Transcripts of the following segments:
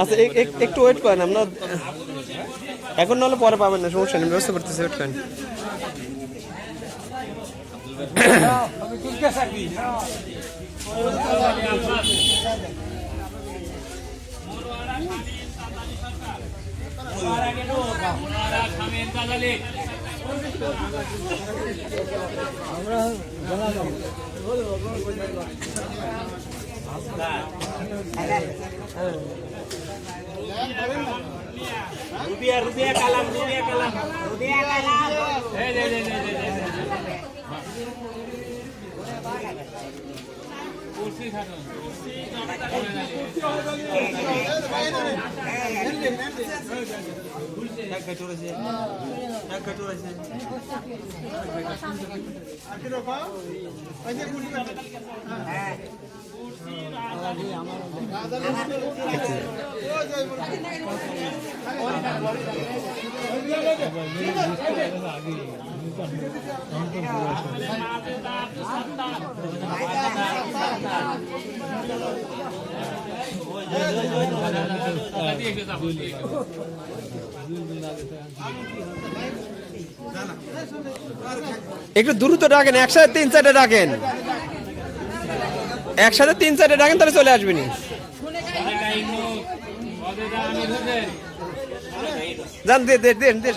আচ্ছা একটু ওয়েট করেন আপনার এখন নাহলে পরে পাবেন না, সমস্যা নেই, ব্যবস্থা করতেছি ওয়েট করেন। রুবিয়া রুবিয়া কালাম রুবিয়া কালাম রুবিয়া কালাম। এই দে দে দে দে কুর্সি খাটো। একটু দ্রুত ডাকেন একসাথে তিন চারটে ডাকেন। একসাথে তিন চারটে ডাকেন তাহলে চলে আসবেন যান দেন দেন।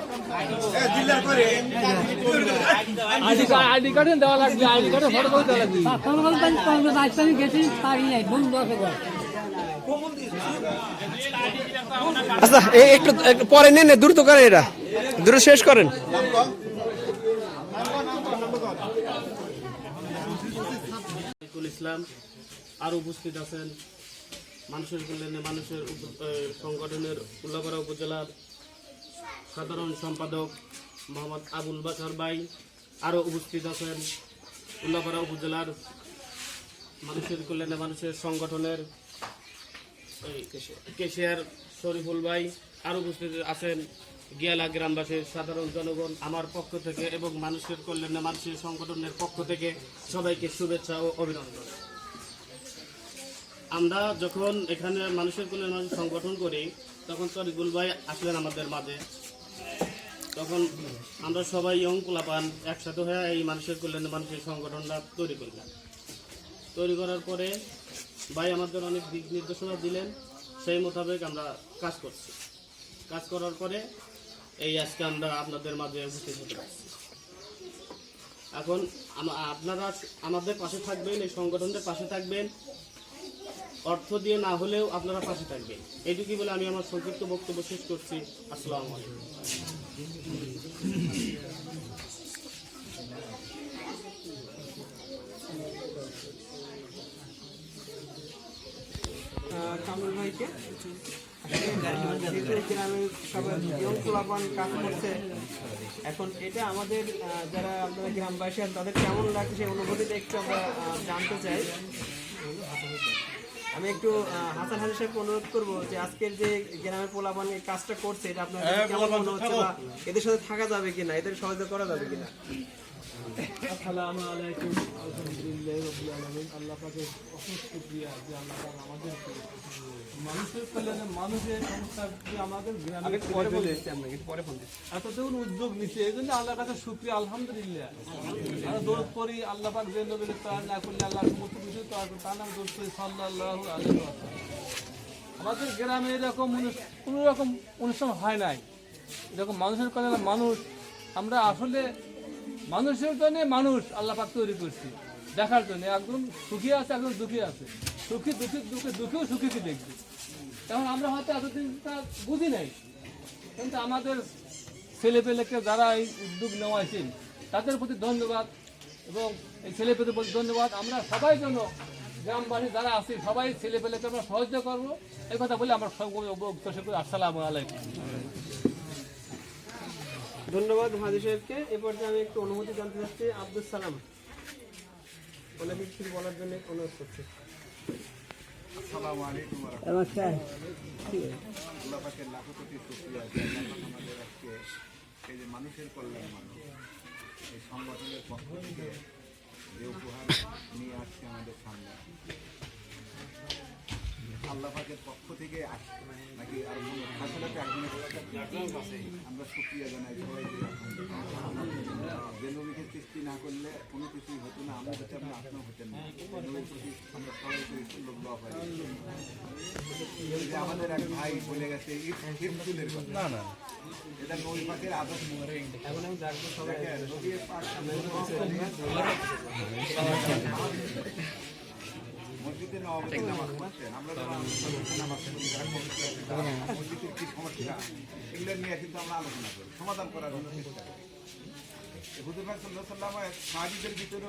কার্ডে দেওয়া লাগবে আইডি কার্ডে ফটো করে দেওয়া লাগবে। রাজধানী গেছি পারি নাই বন্ধু আছে আচ্ছা একটু একটু পরে নেন না, দ্রুত করেন এটা দ্রুত শেষ করেন। ইসলাম আর উপস্থিত আছেন। মানুষের কল্যাণে মানুষের সংগঠনের উল্লাপাড়া উপজেলার সাধারণ সম্পাদক মোহাম্মদ আবুল বাসার ভাই আরও উপস্থিত আছেন। উল্লাপাড়া উপজেলার মানুষের কল্যাণে মানুষের সংগঠনের কেশিয়ার শরীফুল ভাই আরও উপস্থিত আছেন। গিয়ালা গ্রামবাসীর সাধারণ জনগণ আমার পক্ষ থেকে এবং মানুষের কল্যাণে মানুষের সংগঠনের পক্ষ থেকে সবাইকে শুভেচ্ছা ও অভিনন্দন। আমরা যখন এখানে মানুষের কল্যাণে মানুষ সংগঠন করি, তখন শরীফুল ভাই আসলেন আমাদের মাঝে। তখন আমরা সবাই ইয়ং একসাথে হয়ে এই মানুষের কল্যাণে মানুষের সংগঠনটা তৈরি করলাম। তৈরি করার পরে ভাই আমাদের অনেক দিক নির্দেশনা দিলেন, সেই মোতাবেক আমরা কাজ করছি। কাজ করার পরে এই আজকে আমরা আপনাদের মাঝে উপস্থিত হতে পারছি। এখন আপনারা আমাদের পাশে থাকবেন, এই সংগঠনদের পাশে থাকবেন। অর্থ দিয়ে না হলেও আপনারা পাশে থাকবেন। এইটুকুই বলে আমি আমার সংক্ষিপ্ত বক্তব্য শেষ করছি। আসসালামু আলাইকুম। ভাইকে। সবাই কাজ করছে, এখন এটা আমাদের যারা আপনারা গ্রামবাসী তাদের কেমন লাগছে অনুভূতিটা একটু আমরা জানতে চাই। আমি একটু হাসান হাজি সাহেবকে অনুরোধ করব যে আজকের যে গ্রামের পোলাপান এই কাজটা করছে এটা আপনার কেমন মনে হচ্ছে বা এদের সাথে থাকা যাবে কিনা এদের সহযোগিতা করা যাবে কিনা? আসসালামু আলাইকুম। আলহামদুলিল্লাহ রবিল আলমিন। আল্লাহ পাকের অশেষ শুক্রিয়া যে আল্লাহ পাক আমাদেরকে মানুষের কল্যাণে মানুষের সংস্থা যে আমাদের গ্রামে পরে আপনাকে পরে ফোন দিচ্ছি। এতটুকু উদ্যোগ নিচ্ছে এই জন্য আল্লাহর কাছে শুক্রিয়া আলহামদুলিল্লাহ। আমরা দৌড় করি আল্লাহ পাক যে নবীর তার না করলে আল্লাহ সমস্ত কিছু তার তার নাম দৌড় করি সাল্লাহ আমাদের গ্রামে এরকম কোনো রকম অনুষ্ঠান হয় নাই। এরকম মানুষের কল্যাণে মানুষ আমরা আসলে মানুষের জন্য মানুষ আল্লাহ পাক তৈরি করছি। দেখার জন্য একদম সুখী আছে, একদম দুঃখী আছে। সুখী, দুঃখী দুঃখী, দুঃখীও সুখীকে দেখবে। কারণ আমরা হয়তো এতদিন তা বুঝি নাই। কিন্তু আমাদের ছেলেপেলেকে যারা এই উদ্যোগ নেওয়াছেন তাদের প্রতি ধন্যবাদ এবং এই ছেলে ছেলেপেলের প্রতি ধন্যবাদ। আমরা সবাই জন্য গ্রামবাসী যারা আছি, সবাই ছেলেপেলেকে আমরা সাহায্য করব। এই কথা বলে আমরা সব আসসালামু আলাইকুম। ধন্যবাদ হাজি সাহেবকে এ পর্যায়ে আমি একটু অনুমতি জানতে চাচ্ছি আব্দুল সালাম। ওনাকে কিছু বলার জন্য অনুরোধ করছি। আসসালামু আলাইকুম ওয়া রাহমাতুল্লাহ। আল্লাহ পাকের লাখো কোটি শুকরিয়া যে আল্লাহ পাক আমাদের আজকে এই যে মানুষের কল্যাণ মানুষ এই সংগঠনের পক্ষ থেকে যে উপহার নিয়ে আসছে আমাদের সামনে। আল্লাহ পক্ষ থেকে আসছে নাকি আর মনে আমরা শুক্রিয়া জানাই সবাই যে যে নবীকে সৃষ্টি না করলে কোনো কিছুই হতো না আমরা যাতে আমরা আপনার হতেন না আমরা সবাই করি সুন্দর দোয়া পাই যে আমাদের এক ভাই বলে গেছে এটা নবী পাকের আদর্শ মসজিদের কি সমস্যা এগুলো নিয়ে কিন্তু আমরা আলোচনা করি সমাধান করার জন্য চেষ্টা করি হুজুর সাহাবিদের ভিতরে